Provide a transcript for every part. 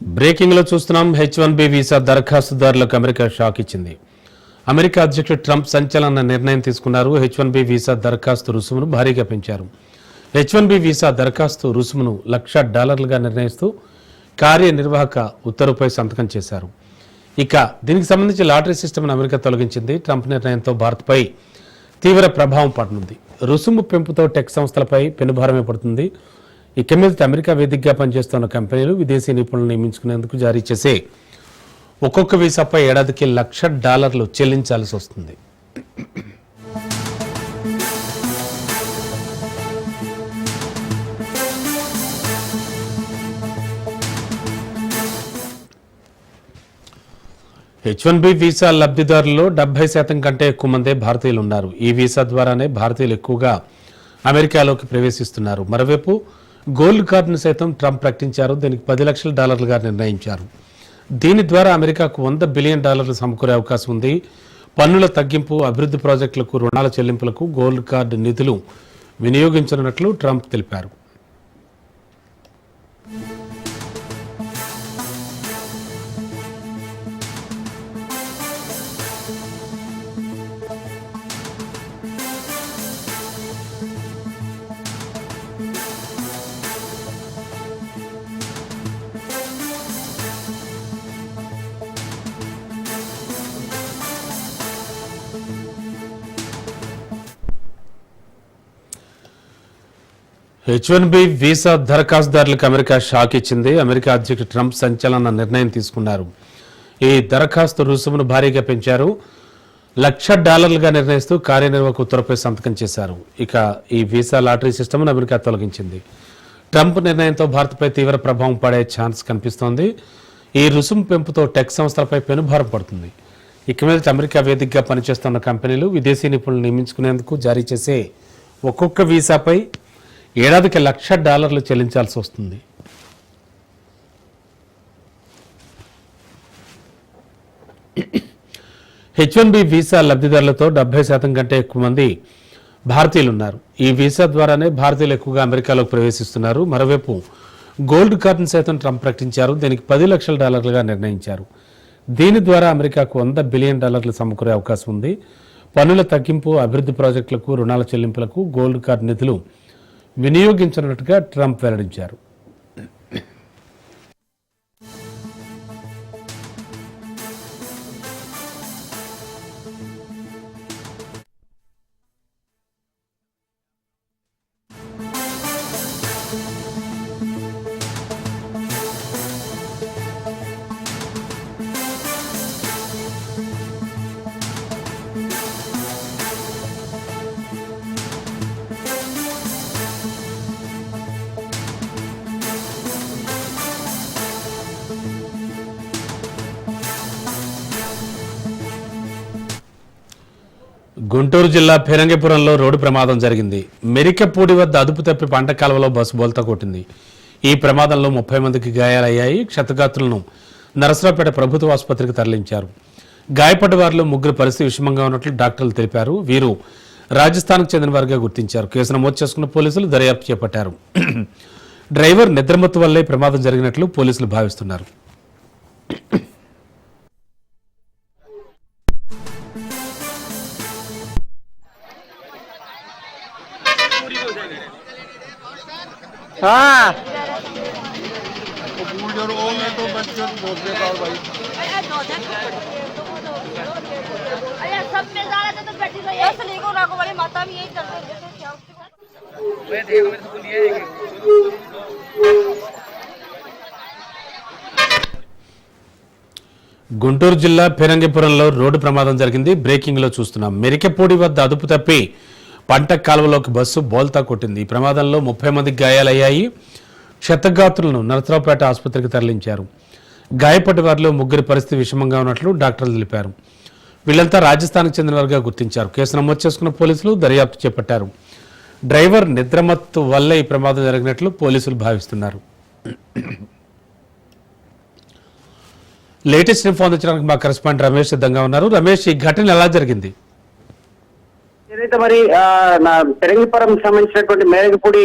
బ్రేకింగ్లో చూస్తున్నాం H one B visa దరఖాస్తుదారులకు America shock ఇచ్చింది. అమెరికా అధ్యక్షుడు ట్రంప్ సంచలన నిర్ణయం తీసుకున్నారు. హెచ్ వన్ బి వీసా దరఖాస్తు రుసుమును భారీగా పెంచారు. హెచ్ వన్ బి వీసా దరఖాస్తు రుసుమును లక్ష డాలర్లుగా నిర్ణయిస్తూ కార్యనిర్వాహక ఉత్తర్వుపై సంతకం చేశారు. ఇక దీనికి సంబంధించి లాటరీ సిస్టమ్ను అమెరికా తొలగించింది. ట్రంప్ నిర్ణయంతో భారత్పై తీవ్ర ప్రభావం పడనుంది. రుసుము పెంపుతో టెక్ సంస్థలపై పెనుభారమే పడుతుంది. ఇక మీద అమెరికా వేదికగా పనిచేస్తున్న కంపెనీలు విదేశీ నిపుణులను నియమించుకునేందుకు జారీ చేసే ఒక్కొక్క వీసాపై ఏడాదికి లక్ష డాలర్లు చెల్లించాల్సి వస్తుంది. హెచ్ వన్ బి వీసా లబ్ధిదారుల్లో డెబ్బై శాతం కంటే ఎక్కువ మందే భారతీయులు ఉన్నారు ఈ వీసా ద్వారానే భారతీయులు ఎక్కువగా అమెరికాలోకి ప్రవేశిస్తున్నారు. మరోవైపు గోల్డ్ కార్డును సైతం ట్రంప్ ప్రకటించారు. దీనికి పది లక్షల డాలర్లుగా నిర్ణయించారు. దీని ద్వారా అమెరికాకు వంద బిలియన్ డాలర్లు సమకూరే అవకాశం ఉంది. పన్నుల తగ్గింపు అభివృద్ధి ప్రాజెక్టులకు రుణాల చెల్లింపులకు గోల్డ్ కార్డు నిధులు వినియోగించనున్నట్లు ట్రంప్ తెలిపారు. హెచ్ వన్ బి వీసా దరఖాస్తుదారులకు అమెరికా షాక్ ఇచ్చింది. అమెరికా అధ్యక్షుడు ట్రంప్ సంచలన నిర్ణయం తీసుకున్నారు. ఈ దరఖాస్తు రుసుమును భారీగా పెంచారు. లక్ష డాలర్లుగా నిర్ణయిస్తూ కార్యనిర్వాహక ఉత్తర్వుపై సంతకం చేశారు. ఇక ఈ వీసా లాటరీ సిస్టమ్ను అమెరికా తొలగించింది. ట్రంప్ నిర్ణయంతో భారత్పై తీవ్ర ప్రభావం పడే ఛాన్స్ కనిపిస్తోంది. ఈ రుసుము పెంపుతో టెక్ సంస్థలపై పెనుభారం పడుతుంది. ఇక మీద అమెరికా వేదికగా పనిచేస్తున్న కంపెనీలు విదేశీ నిపుణులు నియమించుకునేందుకు జారీ చేసే ఒక్కొక్క వీసాపై ఏడాదికి లక్ష డాలర్లు చెల్లించాల్సి వస్తుంది. హెచ్ వన్ బి వీసా లబ్ధిదారులతో డెబ్బై శాతం కంటే ఎక్కువ మంది భారతీయులు ఉన్నారు ఈ వీసా ద్వారానే భారతీయులు ఎక్కువగా అమెరికాలోకి ప్రవేశిస్తున్నారు. మరోవైపు గోల్డ్ కార్డును సైతం ట్రంప్ ప్రకటించారు. దీనికి పది లక్షల డాలర్లుగా నిర్ణయించారు. దీని ద్వారా అమెరికాకు వంద బిలియన్ డాలర్లు సమకూరే అవకాశం ఉంది. పన్నుల తగ్గింపు అభివృద్ధి ప్రాజెక్టులకు రుణాల చెల్లింపులకు గోల్డ్ కార్డు నిధులు వినియోగించినట్టుగా ట్రంప్ వెల్లడించారు. గుంటూరు జిల్లా ఫిరంగిపురంలో రోడ్డు ప్రమాదం జరిగింది. మెరికపూడి వద్ద అదుపు తప్పి పంట కాలువలో బస్సు బోల్తా కొట్టింది. ఈ ప్రమాదంలో ముప్పై మందికి గాయాలయ్యాయి. క్షతగాత్రులను నరసరావుపేట ప్రభుత్వ ఆసుపత్రికి తరలించారు. గాయపడ్డ వారిలో ముగ్గురు పరిస్థితి విషమంగా ఉన్నట్లు డాక్టర్లు తెలిపారు. వీరు రాజస్థాన్కు చెందిన వారిగా గుర్తించారు. కేసు నమోదు చేసుకున్న పోలీసులు దర్యాప్తు చేపట్టారు. డ్రైవర్ నిద్రమత్తు వల్లే ప్రమాదం జరిగినట్లు పోలీసులు భావిస్తున్నారు. हाँ गुजर ओ में तो बच्चे बहुत बेकार भाई अरे सब में जा रहे थे तो बैठी रही असली को ना को वाली माता भी यही कर रही है क्या उसके बाद గుంటూరు జిల్లా ఫిరంగిపురంలో రోడ్డు ప్రమాదం జరిగింది బ్రేకింగ్ లో చూస్తున్నాం మెరికపూడి వద్ద అదుపు తప్పి పంట కాలువలోకి బస్సు బోల్తా కొట్టింది. ఈ ప్రమాదంలో ముప్పై మందికి గాయాలయ్యాయి. క్షతగాత్రులను నరసరావుపేట ఆసుపత్రికి తరలించారు. గాయపడ్డ వారిలో ముగ్గురి పరిస్థితి విషమంగా ఉన్నట్లు డాక్టర్లు తెలిపారు. వీళ్ళంతా రాజస్థాన్కి చెందినవారుగా గుర్తించారు. కేసు నమోదు చేసుకున్న పోలీసులు దర్యాప్తు చేపట్టారు. డ్రైవర్ నిద్రమత్తు వల్లే ఈ ప్రమాదం జరిగినట్లు పోలీసులు భావిస్తున్నారు. లేటెస్ట్ ఇన్ఫో అందించడానికి మా కరెస్పాండెంట్ రమేష్ సిద్ధంగా ఉన్నారు. రమేష్ ఈ ఘటన ఎలా జరిగింది? ఏదైతే మరి నా పెరంగిపురం సంబంధించినటువంటి మేరగపూడి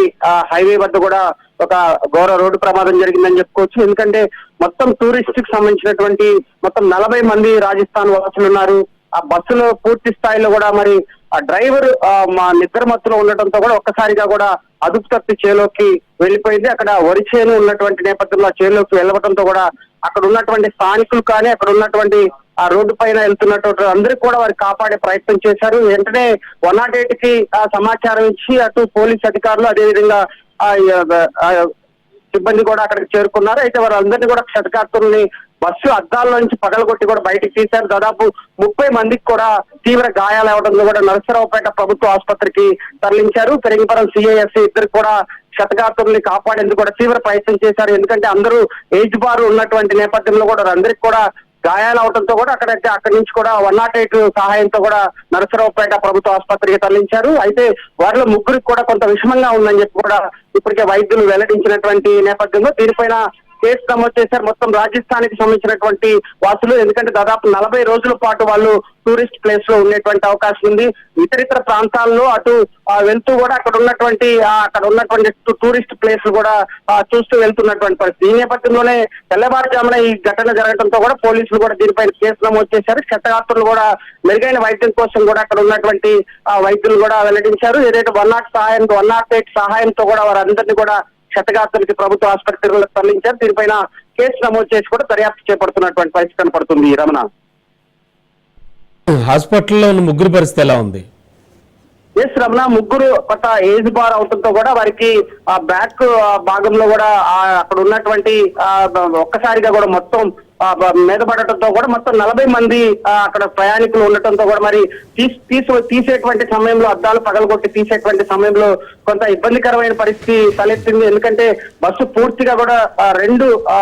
హైవే వద్ద కూడా ఒక ఘోర రోడ్డు ప్రమాదం జరిగిందని చెప్పుకోవచ్చు. ఎందుకంటే మొత్తం టూరిస్ట్కి సంబంధించినటువంటి మొత్తం నలభై మంది రాజస్థాన్ వాసులు ఉన్నారు. ఆ బస్సులో పూర్తి స్థాయిలో కూడా మరి ఆ డ్రైవర్ మా నిద్ర మత్తులో ఉండటంతో కూడా ఒక్కసారిగా కూడా అదుపు తప్పి చేలోకి వెళ్ళిపోయింది. అక్కడ వరి చేను ఉన్నటువంటి నేపథ్యంలో చేలోకి వెళ్ళవడంతో కూడా అక్కడ ఉన్నటువంటి స్థానికులు కానీ అక్కడ ఉన్నటువంటి ఆ రోడ్డు పైన వెళ్తున్నటువంటి అందరికి కూడా వారు కాపాడే ప్రయత్నం చేశారు. వెంటనే వన్ నాట్ ఎయిట్కి ఆ సమాచారం ఇచ్చి అటు పోలీస్ అధికారులు అదేవిధంగా సిబ్బంది కూడా అక్కడికి చేరుకున్నారు. అయితే వారందరినీ కూడా క్షతకార్తుల్ని బస్సు అద్దాల నుంచి పగలగొట్టి కూడా బయటికి తీశారు. దాదాపు ముప్పై మందికి కూడా తీవ్ర గాయాలు అవడంతో కూడా నరసరావుపేట ప్రభుత్వ ఆసుపత్రికి తరలించారు. పెరింగపురం సిఐఎస్సి ఇద్దరు కూడా క్షతగాత్రుల్ని కాపాడేందుకు కూడా తీవ్ర ప్రయత్నం చేశారు. ఎందుకంటే అందరూ ఏజ్ బార్ ఉన్నటువంటి నేపథ్యంలో కూడా అందరికి కూడా గాయాలవడంతో కూడా అక్కడ అక్కడి నుంచి కూడా వన్ నాట్ ఎయిట్ సహాయంతో కూడా నరసరావుపేట ప్రభుత్వ ఆసుపత్రికి తరలించారు. అయితే వారిలో ముగ్గురికి కూడా కొంత విషమంగా ఉందని చెప్పి కూడా ఇప్పటికే వైద్యులు వెల్లడించినటువంటి నేపథ్యంలో దీనిపైన కేసు నమోదు చేశారు. మొత్తం రాజస్థాన్కి సంబంధించినటువంటి వాసులు. ఎందుకంటే దాదాపు నలభై రోజుల పాటు వాళ్ళు టూరిస్ట్ ప్లేస్లో ఉండేటువంటి అవకాశం ఉంది. ఇతరితర ప్రాంతాల్లో అటు వెళ్తూ కూడా అక్కడ ఉన్నటువంటి అక్కడ ఉన్నటువంటి టూరిస్ట్ ప్లేస్ కూడా చూస్తూ వెళ్తున్నటువంటి పరిస్థితి. ఈ నేపథ్యంలోనే తెల్లవారుజామున ఈ ఘటన జరగడంతో కూడా పోలీసులు కూడా దీనిపైన కేసు నమోదు చేశారు. క్షతగాత్రులు కూడా మెరుగైన వైద్యం కోసం కూడా అక్కడ ఉన్నటువంటి ఆ, వైద్యులు కూడా వెల్లడించారు. ఏదైతే వన్ నాట్ సహాయం వన్ నాట్ ఎయిట్ సహాయంతో కూడా వారందరినీ కూడా క్షతగాత్రులకి ప్రభుత్వ ఆసుపత్రులకు తరలించారు. దీనిపైన కేసు నమోదు చేసి కూడా దర్యాప్తు చేపడుతున్నటువంటి పరిస్థితి కనపడుతుంది. రమణ. హాస్పిటల్లో ఉన్న ముగ్గురు పరిస్థితి ఎలా ఉంది? ఎస్ రమణ ముగ్గురు కొత్త ఏజ్ బార్ అవడంతో కూడా వారికి ఆ బ్యాక్ భాగంలో కూడా అక్కడ ఉన్నటువంటి ఒక్కసారిగా కూడా మొత్తం మీద పడటంతో కూడా మొత్తం నలభై మంది అక్కడ ప్రయాణికులు ఉండటంతో కూడా మరి తీసి తీసు తీసేటువంటి సమయంలో అద్దాలు పగలగొట్టి తీసేటువంటి సమయంలో కొంత ఇబ్బందికరమైన పరిస్థితి తలెత్తింది. ఎందుకంటే బస్సు పూర్తిగా కూడా రెండు ఆ,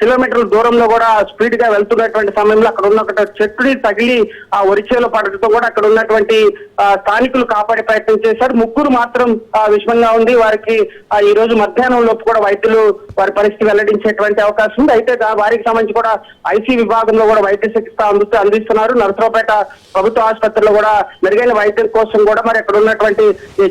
కిలోమీటర్ల దూరంలో కూడా స్పీడ్గా వెళ్తున్నటువంటి సమయంలో అక్కడ ఉన్న ఒక చెట్టుని తగిలి ఆ ఒరిచేలో పడటంతో కూడా అక్కడ ఉన్నటువంటి స్థానికులు కాపాడే ప్రయత్నం చేశారు. ముగ్గురు మాత్రం ఆ, విషమంగా ఉంది. వారికి ఈ రోజు మధ్యాహ్నం లోపు కూడా వైద్యులు వారి పరిస్థితి వెల్లడించేటువంటి అవకాశం ఉంది. అయితే వారికి సంబంధించి కూడా ఐసీ విభాగంలో కూడా వైద్య చికిత్స అందిస్తూ అందిస్తున్నారు. నరసరావుపేట ప్రభుత్వ ఆసుపత్రిలో కూడా మెరుగైన వైద్యం కోసం కూడా మరి అక్కడ ఉన్నటువంటి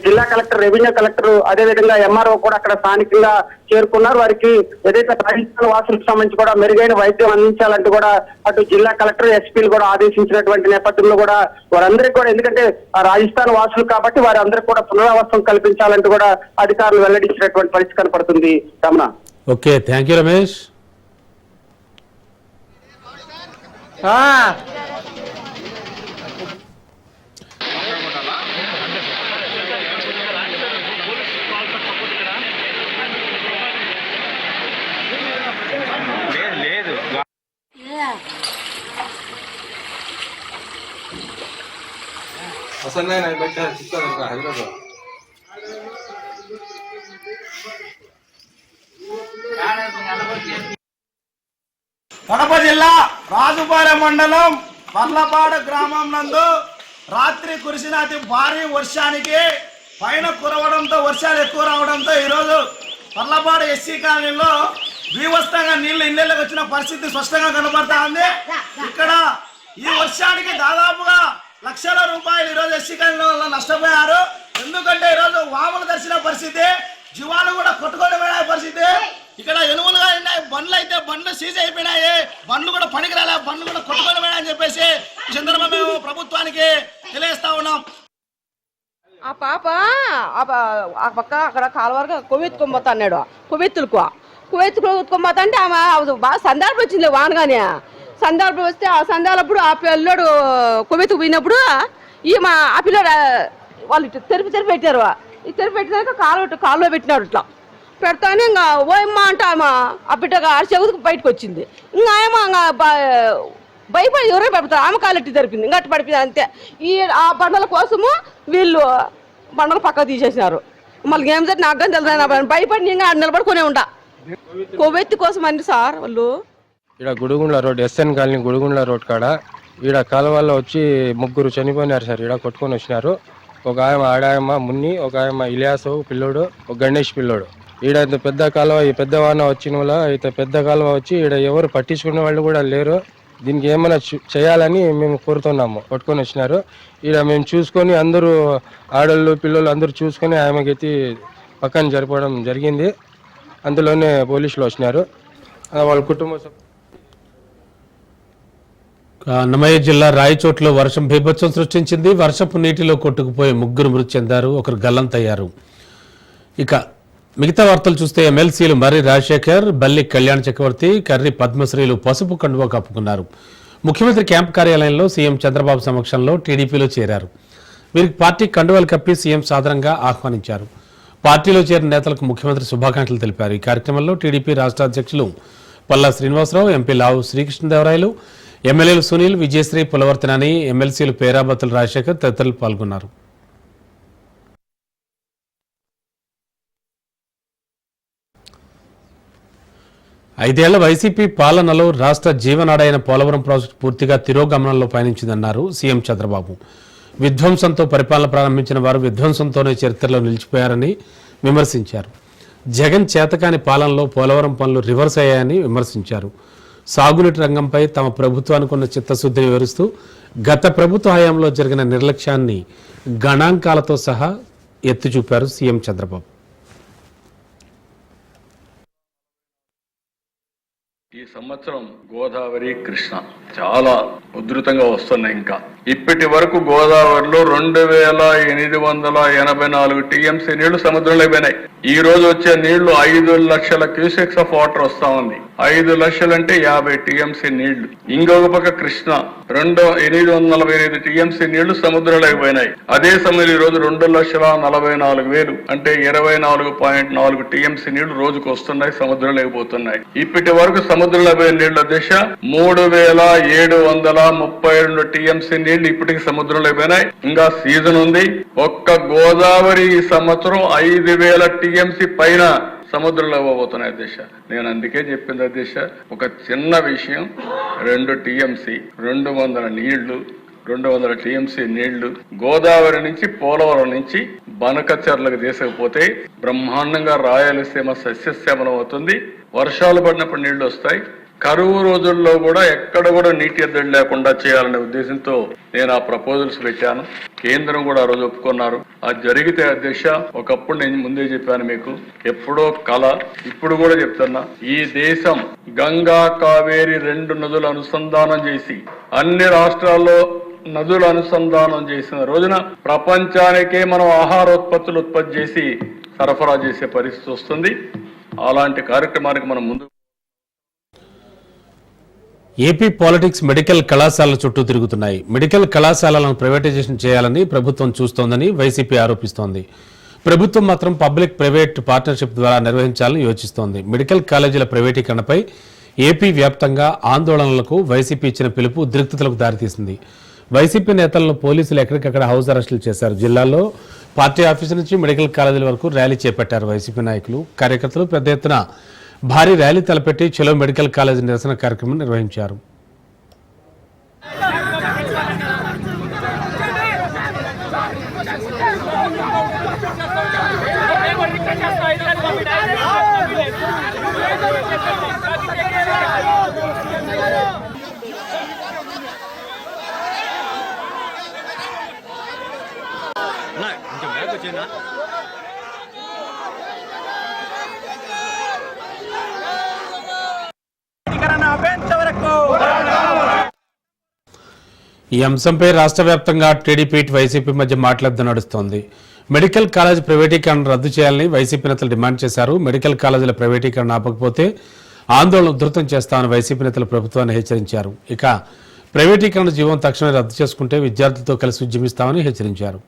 జిల్లా కలెక్టర్ రెవెన్యూ కలెక్టర్ అదేవిధంగా ఎంఆర్ఓ కూడా అక్కడ స్థానికంగా చేరుకున్నారు. వారికి ఏదైతే రాజస్థాన్ వాసులకు సంబంధించి కూడా మెరుగైన వైద్యం అందించాలంటూ కూడా అటు జిల్లా కలెక్టర్ ఎస్పీలు కూడా ఆదేశించినటువంటి నేపథ్యంలో కూడా వారందరికీ కూడా ఎందుకంటే ఆ రాజస్థాన్ వాసులు కాబట్టి వారందరికీ కూడా పునరావాసం కల్పించాలంటూ కూడా అధికారులు వెల్లడించినటువంటి పరిస్థితి కనపడుతుంది. Ramana. Okay. Thank you Ramesh. అసలు నేను పెట్టాను హైదరాబాద్. కడప జిల్లా రాజుపాలెం మండలం పర్లపాడ గ్రామం నందు రాత్రి కురిసిన అతి భారీ వర్షానికి పైన కురవడంతో వర్షాలు ఎక్కువ రావడంతో ఈరోజు పర్లపాడ ఎస్సీ కాలనీలో బీవస్తంగా నీళ్ళు ఇళ్ళకి వచ్చిన పరిస్థితి స్పష్టంగా కనబడతా ఉంది. ఇక్కడ ఈ వర్షానికి దాదాపుగా లక్షల రూపాయలు ఈరోజు ఎస్సీ వాళ్ళు నష్టపోయారు. ఎందుకంటే ఈరోజు వాములు దర్శన పరిస్థితి జీవాలు కూడా కొట్టుకొని పోయిన పరిస్థితి. ఇక్కడ ఎనుములుగా ఉన్నాయి. బండ్లు అయితే బండ్లు సీజ్ అయిపోయినాయి. బండ్లు కూడా పనికి రాలే. బండ్లు కూడా కొట్టుకొని పోయినాయని చెప్పేసి ఈ సందర్భంగా మేము ప్రభుత్వానికి తెలియజేస్తా ఉన్నాం. ఆ పాప ఆ పక్క అక్కడ కాలువ వరకు కొవ్వెత్తుకొని అన్నాడు. కొవ్వెత్తులకు కొవ్వెత్తుకు ఎత్తుకొని ఆమె బాగా సందర్భం వచ్చింది వానగానే. సందర్భం వస్తే ఆ సందర్భప్పుడు ఆ పిల్లోడు కొవ్వెత్తుకు పోయినప్పుడు ఈమె ఆ పిల్లోడు వాళ్ళు ఇటు తెరిపి తెరిపి పెట్టారు. ఈ తెరిపి పెట్టినాక కాలు కాలులో పెట్టినారు ఇట్లా. పెడతానే ఇంకా ఓయమ్మ అంటే ఆమె ఆ బిడ్డ ఆ బయటకు వచ్చింది. ఇంకా ఏమో ఇంకా భయపడి ఎవరో పెడతారు. ఆమె కాలెట్టి జరిపింది ఇంకా అట్టు పడిపోయింది అంతే. ఈ ఆ బండల కోసము వీళ్ళు బండలు పక్కకు తీసేసినారు. మళ్ళీ ఏం జరిగింది? నాకు కానీ భయపడి ఇంకా నిలబడుకునే ఉంటా. కొవ్వెత్తి కోసం అండి సార్ వాళ్ళు. ఇక్కడ Gudigundla road SN colony Gudigundla road కాడ. ఈడ కాలువల్లో వచ్చి ముగ్గురు చనిపోయినారు సార్. ఈడ కొట్టుకొని వచ్చినారు. ఒక ఆయమ ఆడాయమ్మ మున్ని ఒక ఆయమ్మ ఇలియాసు పిల్లోడు ఒక గణేష్ పిల్లోడు. ఈడ ఇంత పెద్ద కాలువ ఈ పెద్ద వాన వచ్చిన వల్ల ఇంత పెద్ద కాలువ వచ్చి ఈడ ఎవరు పట్టించుకునే వాళ్ళు కూడా లేరు. దీనికి ఏమైనా చేయాలని మేము కోరుతున్నాము. కొట్టుకొని వచ్చినారు. ఈడ మేము చూసుకొని అందరూ ఆడళ్ళు పిల్లలు అందరూ చూసుకొని ఆమెకైతే పక్కన జరపడం జరిగింది. అందులోనే పోలీసులు వచ్చినారు. వాళ్ళ కుటుంబ అన్నమయ్య జిల్లా రాయచోట్లో వర్షం బీభత్సం సృష్టించింది. వర్షపు నీటిలో కొట్టుకుపోయి ముగ్గురు మృతి చెందారు. ఒకరు గల్లంతయ్యారు ఇక మిగతా వార్తలు చూస్తే ఎమ్మెల్సీలు మర్రి రాజశేఖర్ బల్లి కళ్యాణ్ చక్రవర్తి కర్రి పద్మశ్రీలు పసుపు కండువా కప్పుకున్నారు. ముఖ్యమంత్రి క్యాంప్ కార్యాలయంలో సీఎం చంద్రబాబు సమక్షంలో టీడీపీలో చేరారు. వీరికి పార్టీ కండువాలు కప్పి సీఎం సాధారణంగా ఆహ్వానించారు. పార్టీలో చేరిన నేతలకు ముఖ్యమంత్రి శుభాకాంక్షలు తెలిపారు. ఈ కార్యక్రమంలో టీడీపీ రాష్ట్ర అధ్యక్షులు పల్లా శ్రీనివాసరావు ఎంపీ లావు శ్రీకృష్ణదేవరాయలు ఎమ్మెల్యేలు సునీల్ విజయశ్రీ పులవర్తనాని ఎమ్మెల్సీలు పేరాబత్తుల రాజశేఖర్ తదితరులు పాల్గొన్నారు. ఐదేళ్ళ వైసీపీ పాలనలో రాష్ట్ర జీవనాడైన పోలవరం ప్రాజెక్టు పూర్తిగా తిరోగమనంలో పయనించిందన్నారు సీఎం చంద్రబాబు. విధ్వంసంతో పరిపాలన ప్రారంభించిన వారు విధ్వంసంతోనే చరిత్రలో నిలిచిపోయారని విమర్శించారు. జగన్ చేతకాని పాలనలో పోలవరం పనులు రివర్స్ అయ్యాయని విమర్శించారు. సాగునీటి రంగంపై తమ ప్రభుత్వానికి ఉన్న చిత్తశుద్ధిని వివరిస్తూ గత ప్రభుత్వ హయాంలో జరిగిన నిర్లక్ష్యాన్ని గణాంకాలతో సహా ఎత్తి చూపారు సీఎం చంద్రబాబు. ఈ సంవత్సరం గోదావరి కృష్ణ చాలా ఉధృతంగా వస్తున్నాయి ఇంకా. ఇప్పటి వరకు గోదావరిలో రెండు వేల ఎనిమిది వందల ఎనభై నాలుగు టీఎంసీ నీళ్ళు సముద్రంలో పోయినాయి. ఈ రోజు వచ్చే నీళ్ళు ఐదు లక్షల క్యూసెక్స్ ఆఫ్ వాటర్ వస్తా ఉంది. ఐదు లక్షలంటే యాభై టీఎంసీ నీళ్ళు. ఇంకొక పక్క కృష్ణ. రెండు ఎనిమిది వందల నలభై ఐదు టీఎంసీ నీళ్ళు సముద్రంలోకి పోయినాయి. అదే సమయంలో ఈ రోజు రెండు లక్షల నలభై నాలుగు వేలు అంటే ఇరవై నాలుగు పాయింట్ నాలుగు టీఎంసీ నీళ్ళు రోజుకు వస్తున్నాయి సముద్రంలోకి పోతున్నాయి. ఇప్పటి వరకు సముద్రంలో పోయిన నీళ్ళ దిశ మూడు వేల ఏడు వందల ముప్పై రెండు టీఎంసీ నీళ్ళు ఇప్పటికి సముద్రంలో పోయినాయి. ఇంకా సీజన్ ఉంది. ఒక్క గోదావరి ఈ సంవత్సరం ఐదు వేల టీఎంసీ పైన సముద్రంలో పోతున్నాయి దిశ నేను అందుకే చెప్పింది దిశ ఒక చిన్న విషయం రెండు టీఎంసీ రెండు వందల నీళ్ళు రెండు వందల టీఎంసీ నీళ్ళు గోదావరి నుంచి పోలవరం నుంచి బనకచర్లకు తీసుకుపోతే బ్రహ్మాండంగా రాయలసీమ సస్యశ్యామలం అవుతుంది. వర్షాలు పడినప్పుడు నీళ్ళు వస్తాయి. కరువు రోజుల్లో కూడా ఎక్కడ కూడా నీటి ఎద్దడి లేకుండా చేయాలనే ఉద్దేశంతో నేను ఆ ప్రపోజల్స్ పెట్టాను. కేంద్రం కూడా ఆ రోజు ఒప్పుకున్నారు. అది జరిగితే అధ్యక్ష ఒకప్పుడు నేను ముందే చెప్పాను మీకు ఎప్పుడో కళ ఇప్పుడు కూడా చెప్తున్నా. ఈ దేశం గంగా కావేరి రెండు నదులు అనుసంధానం చేసి అన్ని రాష్ట్రాల్లో నదులు అనుసంధానం చేసిన రోజున ప్రపంచానికే మనం ఆహారోత్పత్తులు ఉత్పత్తి చేసి సరఫరా చేసే పరిస్థితి వస్తుంది. అలాంటి కార్యక్రమానికి మనం ముందు ఏపీ పాలిటిక్స్ మెడికల్ కళాశాలల చుట్టూ తిరుగుతున్నాయి. మెడికల్ కళాశాలలను ప్రైవేటైజేషన్ చేయాలని ప్రభుత్వం చూస్తోందని వైసీపీ ఆరోపిస్తోంది. ప్రభుత్వం మాత్రం పబ్లిక్ ప్రైవేట్ పార్ట్నర్షిప్ ద్వారా నిర్వహించాలని యోచిస్తోంది. మెడికల్ కాలేజీల ప్రైవేటీకరణపై ఏపీ వ్యాప్తంగా ఆందోళనలకు వైసీపీ ఇచ్చిన పిలుపు ఉద్రిక్తతలకు దారితీసింది. వైసీపీ నేతలను పోలీసులు ఎక్కడికక్కడ హౌస్ అరెస్టులు చేశారు. జిల్లాలో పార్టీ ఆఫీసు నుంచి మెడికల్ కాలేజీల వరకు ర్యాలీ చేపట్టారు వైసీపీ నాయకులు. కార్యకర్తలు పెద్ద ఎత్తున భారీ ర్యాలీ తలపెట్టి చెలో మెడికల్ కాలేజీ నిరసన కార్యక్రమం నిర్వహించారు. ఈ అంశంపై రాష్ట్ర వ్యాప్తంగా టీడీపీ వైసీపీ మధ్య మాట్లాడుతూ నడుస్తోంది. మెడికల్ కాలేజ్ ప్రైవేటీకరణ రద్దు చేయాలని వైసీపీ నేతలు డిమాండ్ చేశారు. మెడికల్ కాలేజీల ప్రైవేటీకరణ ఆపకపోతే ఆందోళన ఉధృతం చేస్తామని వైసీపీ నేతలు ప్రభుత్వాన్ని హెచ్చరించారు. ఇక ప్రైవేటీకరణ జీవం తక్షణమే రద్దు చేసుకుంటే విద్యార్థులతో కలిసి ఉద్యమిస్తామని హెచ్చరించారు.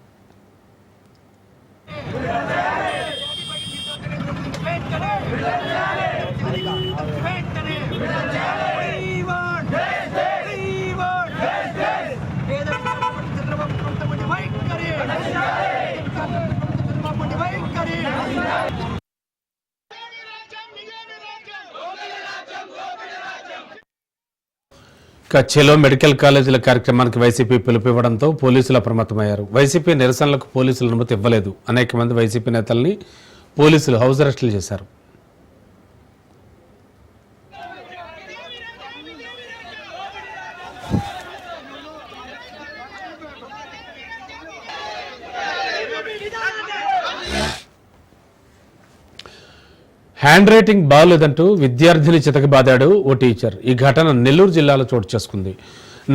కచ్చేలో మెడికల్ కాలేజీల కార్యక్రమానికి వైసీపీ పిలుపివ్వడంతో పోలీసులు అప్రమత్తమయ్యారు. వైసీపీ నిరసనలకు పోలీసులు అనుమతి ఇవ్వలేదు. అనేక మంది వైసీపీ నేతల్ని పోలీసులు హౌస్ అరెస్టులు చేశారు. హ్యాండ్ రైటింగ్ బాగలేదంటూ విద్యార్థిని చితకబాదాడు ఓ టీచర్. ఈ ఘటన నెల్లూరు జిల్లాలో చోటు చేసుకుంది.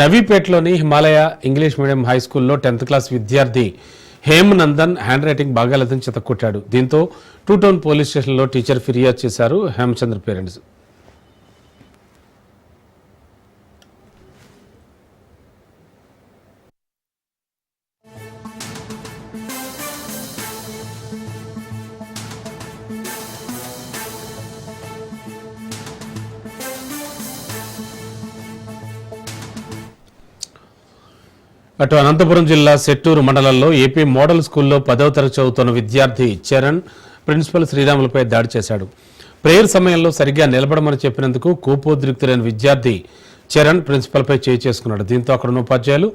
నవీపేటలోని హిమాలయ ఇంగ్లీష్ మీడియం హై స్కూల్లో టెన్త్ క్లాస్ విద్యార్థి హేమ్ నందన్ హ్యాండ్ రైటింగ్ బాగాలేదని చితక్కొట్టాడు. దీంతో టూ టౌన్ పోలీస్ స్టేషన్లో టీచర్ ఫిర్యాదు చేశారు హేమచంద్ర పేరెంట్స్. అటు అనంతపురం జిల్లా సెట్టూరు మండలంలో ఏపీ మోడల్ స్కూల్లో పదవ తరగతి చదువుతున్న విద్యార్థి చరణ్ ప్రిన్సిపల్ శ్రీరాములపై దాడి చేశాడు. ప్రేయర్ సమయంలో సరిగ్గా నిలబడమని చెప్పినందుకు కోపోద్రిక్తులైన విద్యార్థి చరణ్ ప్రిన్సిపల్పై చేయి చేసుకున్నాడు. దీంతో అక్కడ ఉన్న ఉపాధ్యాయులు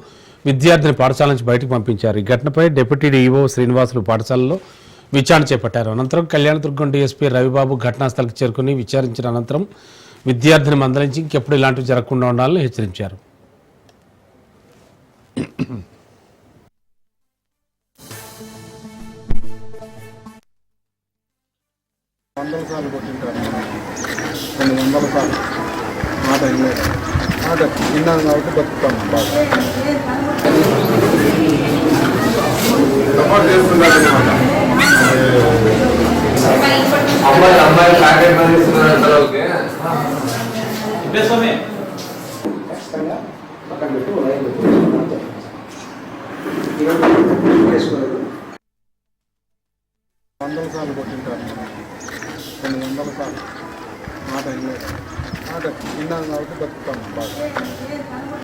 విద్యార్థిని పాఠశాల నుంచి బయటకు పంపించారు. ఈ ఘటనపై డిప్యూటీ డీఈఓ శ్రీనివాసులు పాఠశాలలో విచారణ చేపట్టారు. అనంతరం కళ్యాణదుర్గం డీఎస్పీ రవిబాబు ఘటనాస్థలికి చేరుకుని విచారించిన అనంతరం విద్యార్థిని మందలించి ఇంకెప్పుడు ఇలాంటివి జరగకుండా ఉండాలని హెచ్చరించారు. సార్లు కొట్టింటారు కొన్ని వందల సార్లు మాట వినలేదు మాట విన్నాను కాబట్టి బతుకుతాను బాగా అమ్మాయి అమ్మాయి ప్యాకెట్ మరి ఇస్తున్నారు సెలవుకి. ఖచ్చితంగా పక్కన పెట్టి ఓ లైన్ పెట్టి వేసుకోలేదు వందల సార్లు కొట్టింటారు. కొన్ని వందల సార్లు. మాట వినలేదు. మాట కాబట్టి బతుకుతాం బాగా.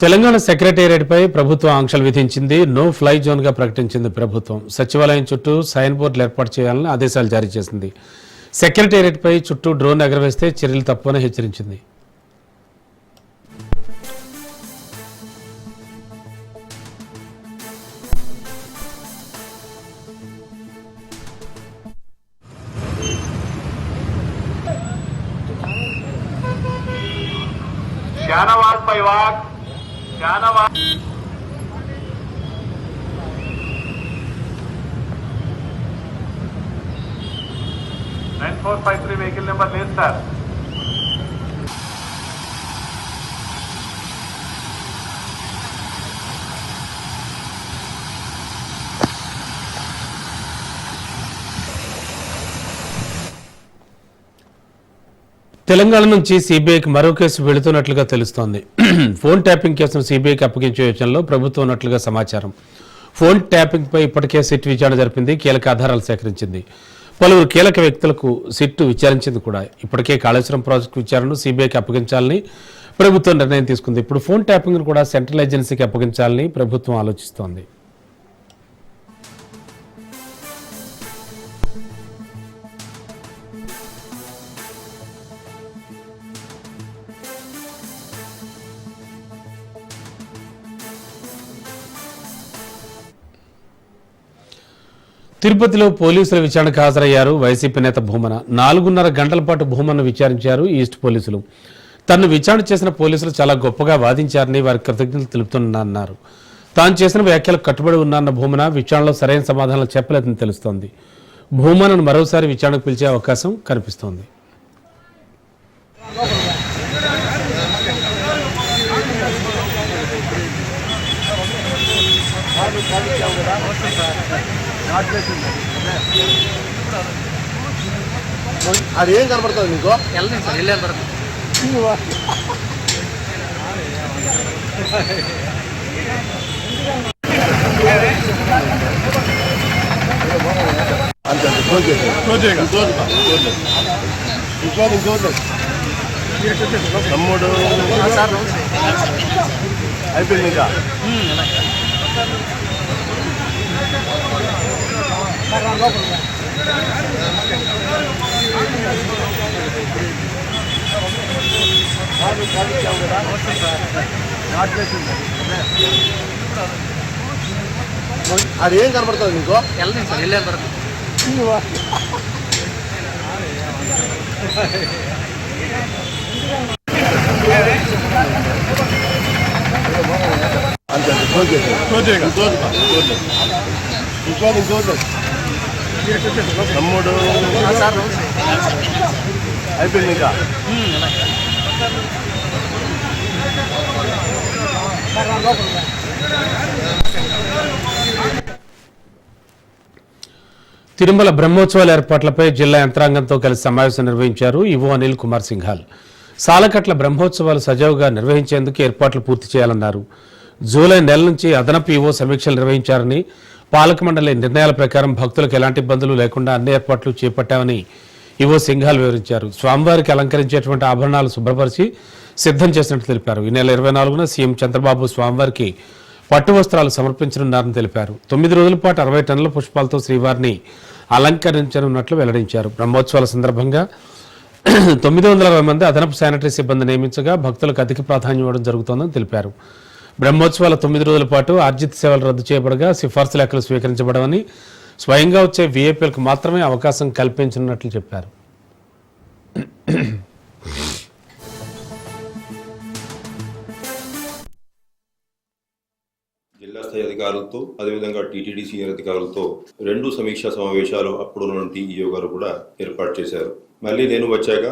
తెలంగాణ సెక్రటేరియట్పై ప్రభుత్వం ఆంక్షలు విధించింది. నో ఫ్లై జోన్గా ప్రకటించింది ప్రభుత్వం. సచివాలయం చుట్టూ సైన్ బోర్డులు ఏర్పాటు చేయాలని ఆదేశాలు జారీ చేసింది. సెక్రటేరియట్పై చుట్టూ డ్రోన్ ఎగరవేస్తే చర్యలు తప్పని హెచ్చరించింది. Shanawaz walk Shanawaz nine four five three vehicle number లేదు సార్. తెలంగాణ నుంచి సిబిఐకి మరో కేసు వెళుతున్నట్లుగా తెలుస్తోంది. ఫోన్ ట్యాపింగ్ కేసును సిబిఐకి అప్పగించే యోచనలో ప్రభుత్వం ఉన్నట్లుగా సమాచారం. ఫోన్ ట్యాపింగ్పై ఇప్పటికే సిట్ విచారణ జరిపింది కీలక ఆధారాలు సేకరించింది. పలువురు కీలక వ్యక్తులకు సిట్ విచారించింది కూడా. ఇప్పటికే కాళేశ్వరం ప్రాజెక్టు విచారణను సిబిఐకి అప్పగించాలని ప్రభుత్వం నిర్ణయం తీసుకుంది. ఇప్పుడు ఫోన్ ట్యాపింగ్ను కూడా సెంట్రల్ ఏజెన్సీకి అప్పగించాలని ప్రభుత్వం ఆలోచిస్తోంది. తిరుపతిలో పోలీసుల విచారణకు హాజరయ్యారు వైసీపీ నేత భూమన. నాలుగున్నర గంటల పాటు భూమన్ను విచారించారు ఈస్ట్ పోలీసులు. తన్ను విచారణ చేసిన పోలీసులు చాలా గొప్పగా వాదించారని వారి కృతజ్ఞతలు తెలుపుతున్నారన్నారు తాను చేసిన వ్యాఖ్యలకు కట్టుబడి ఉన్నారన్న భూమన విచారణలో సరైన సమాధానాలు చెప్పలేదని తెలుస్తోంది. భూమనను మరోసారి విచారణకు పిలిచే అవకాశం కనిపిస్తోంది. అది ఏం కనబడుతుంది మీకు అంతే అంతే క్లోజ్ చేసేది క్లోజ్ చేయండి క్లోజ్ ఇంకోది ఇంకోది తమ్ముడు అయిపోయింది ఇంకా అది ఏం కనబడుతుంది మీకు అంతే క్లోజ్ చేసి క్లోజ్ ఇంకోటి ఇంకోటి తమ్ముడు. అయిపోయింది ఇంకా. తిరుమల బ్రహ్మోత్సవాల ఏర్పాట్లపై జిల్లా యంత్రాంగంతో కలిసి సమావేశం నిర్వహించారు ఇవో అనిల్ కుమార్ సింఘాల్. సాలకట్ల బ్రహ్మోత్సవాలు సజావుగా నిర్వహించేందుకు ఏర్పాట్లు పూర్తి చేయాలన్నారు. జూలై నెల నుంచి అదనపు ఇవో సమీక్షలు నిర్వహించారని పాలక మండలి నిర్ణయాల ప్రకారం భక్తులకు ఎలాంటి ఇబ్బందులు లేకుండా అన్ని ఏర్పాట్లు చేపట్టామని ఇవో సింఘాల్ వివరించారు. స్వామివారికి అలంకరించేటువంటి ఆభరణాలు శుభ్రపరిచి సిద్ధం చేసినట్లు తెలిపారు. ఈ నెల ఇరవై నాలుగున సీఎం చంద్రబాబు స్వామివారికి పట్టు వస్త్రాలు సమర్పించనున్నారని తెలిపారు. తొమ్మిది రోజుల పాటు అరవై టన్నుల పుష్పాలతో శ్రీవారిని అలంకరించనున్నట్లు వెల్లడించారు. బ్రహ్మోత్సవాల సందర్భంగా తొమ్మిది వందల అరవై మంది అదనపు శానిటరీ సిబ్బంది నియమించగా భక్తులకు అధిక ప్రాధాన్యం ఇవ్వడం జరుగుతోందని తెలిపారు. బ్రహ్మోత్సవాల తొమ్మిది రోజుల పాటు ఆర్జిత సేవలు రద్దు చేయబడగా సిఫార్సు లెక్కలు స్వీకరించబడవని స్వయంగా వచ్చే వీఐపీలకు మాత్రమే అవకాశం కల్పించనున్నట్లు చెప్పారు. జిల్లా స్థాయి అధికారులతో అదేవిధంగా టీటీడీ సీనియర్ అధికారులతో రెండు సమీక్షా సమావేశాలు అప్పుడు ఉన్నటువంటి ఈఓ గారు కూడా ఏర్పాటు చేశారు. మళ్ళీ నేను వచ్చాక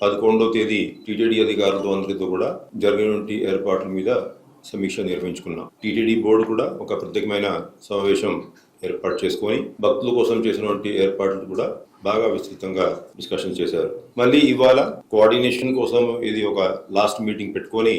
పదకొండవ తేదీ టీటీడీ అధికారులతో అందరితో కూడా జరిగినటువంటి ఏర్పాట్ల మీద సమీక్ష నిర్వహించుకున్నాం. టీటీడీ బోర్డు కూడా ఒక ప్రత్యేకమైన సమావేశం ఏర్పాటు చేసుకొని భక్తుల కోసం చేసినటువంటి ఏర్పాట్లు కూడా బాగా విస్తృతంగా డిస్కషన్ చేశారు. మళ్ళీ ఇవాళ కోఆర్డినేషన్ కోసం ఇది ఒక లాస్ట్ మీటింగ్ పెట్టుకొని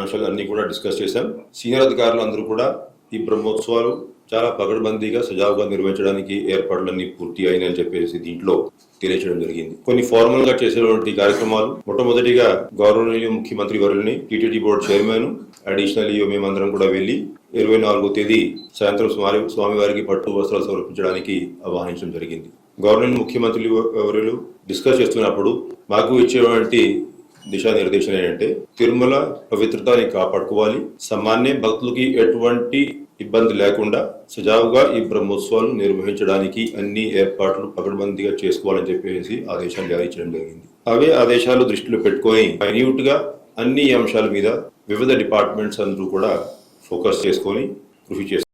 అంశాలు అన్ని కూడా డిస్కస్ చేశాం. సీనియర్ అధికారులు అందరూ కూడా ఈ బ్రహ్మోత్సవాలు చాలా పగడ్బందీగా సజావుగా నిర్వహించడానికి ఏర్పాట్లన్నీ పూర్తి అయినాయని చెప్పేసి దీంట్లో తెలియచేయడం జరిగింది. కొన్ని ఫార్మల్గా చేసేటువంటి కార్యక్రమాలు మొట్టమొదటిగా గౌరవనీయ ముఖ్యమంత్రి వర్యుల్ని టీటీడీ బోర్డు చైర్మన్ అడిషనల్ మేమందరం కూడా వెళ్ళి ఇరవై నాలుగో తేదీ సాయంత్రం స్వామి స్వామివారికి పట్టు వస్త్రాలు సమర్పించడానికి ఆహ్వానించడం జరిగింది. గవర్నమెంట్ ముఖ్యమంత్రి ఎవరు డిస్కస్ చేస్తున్నప్పుడు మాకు ఇచ్చేటువంటి దిశానిర్దేశం ఏంటంటే తిరుమల పవిత్రతని కాపాడుకోవాలి. సామాన్య భక్తులకి ఎటువంటి ఇబ్బంది లేకుండా సజావుగా ఈ బ్రహ్మోత్సవాలు నిర్వహించడానికి అన్ని ఏర్పాట్లు పకడ్బందీగా చేసుకోవాలని చెప్పేసి ఆదేశాలు జారీ చేయడం జరిగింది. అవే ఆదేశాలు దృష్టిలో పెట్టుకొని మైన్యూట్గా అన్ని అంశాల మీద వివిధ డిపార్ట్మెంట్స్ అందరూ కూడా ఫోకస్ చేసుకొని కృషి చేస్తారు.